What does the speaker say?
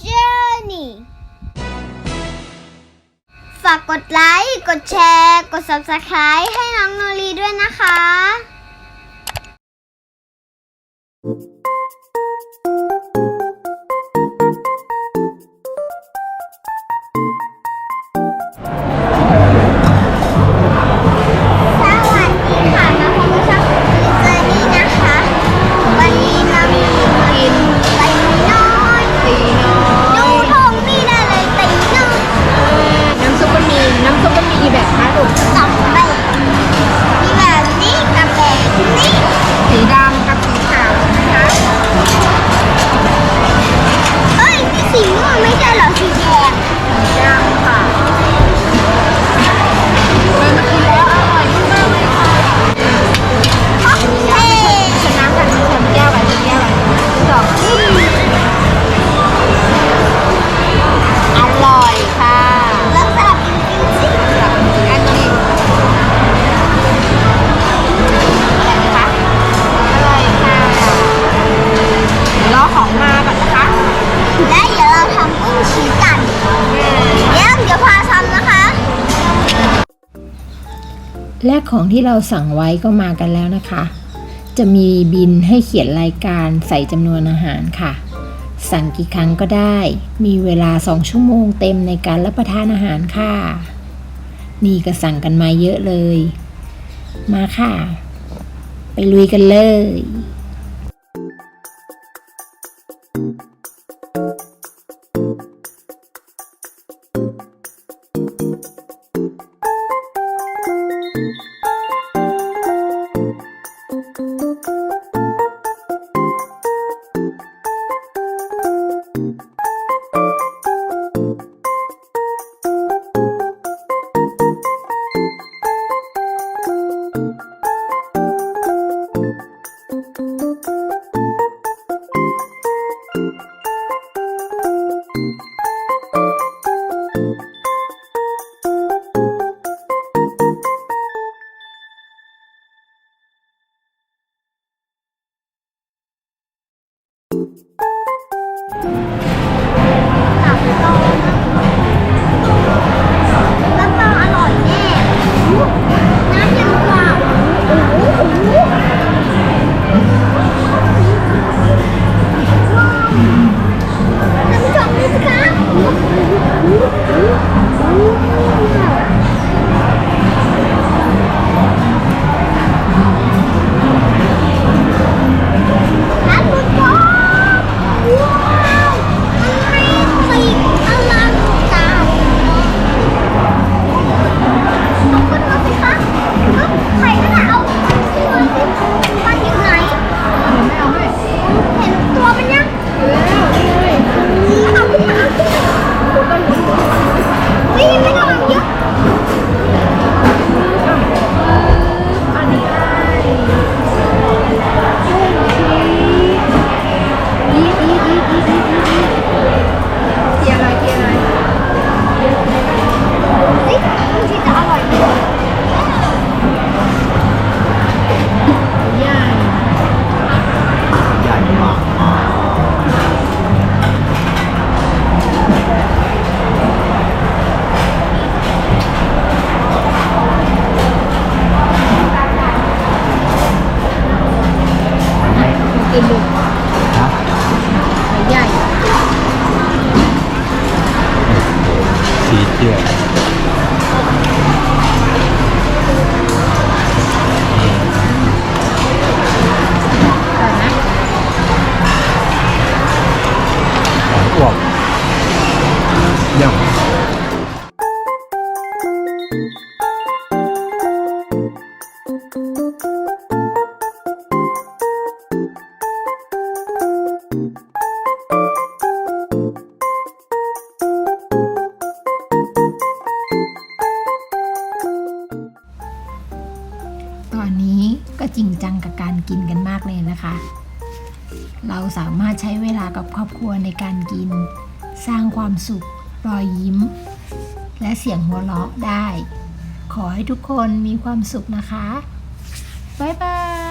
Journey ฝากกดไลค์ กดแชร์ กด Subscribe ให้น้องโนรีด้วยนะคะส และของที่เราสั่งไว้ก็มากันแล้วนะคะ จะมีบินให้เขียนรายการใส่จำนวนอาหารค่ะ สั่งกี่ครั้งก็ได้ มีเวลา 2 ชั่วโมงเต็มในการรับประทานอาหารค่ะ นี่ก็สั่งกันมาเยอะเลย มาค่ะ ไปลุยกันเลยรั บ Yeah. สี ตอนนี้ก็จริงจังกับการกินกันมากเลยนะคะ เราสามารถใช้เวลากับครอบครัวในการกิน สร้างความสุข รอยยิ้ม และเสียงหัวเราะได้ ขอให้ทุกคนมีความสุขนะคะ บ๊ายบาย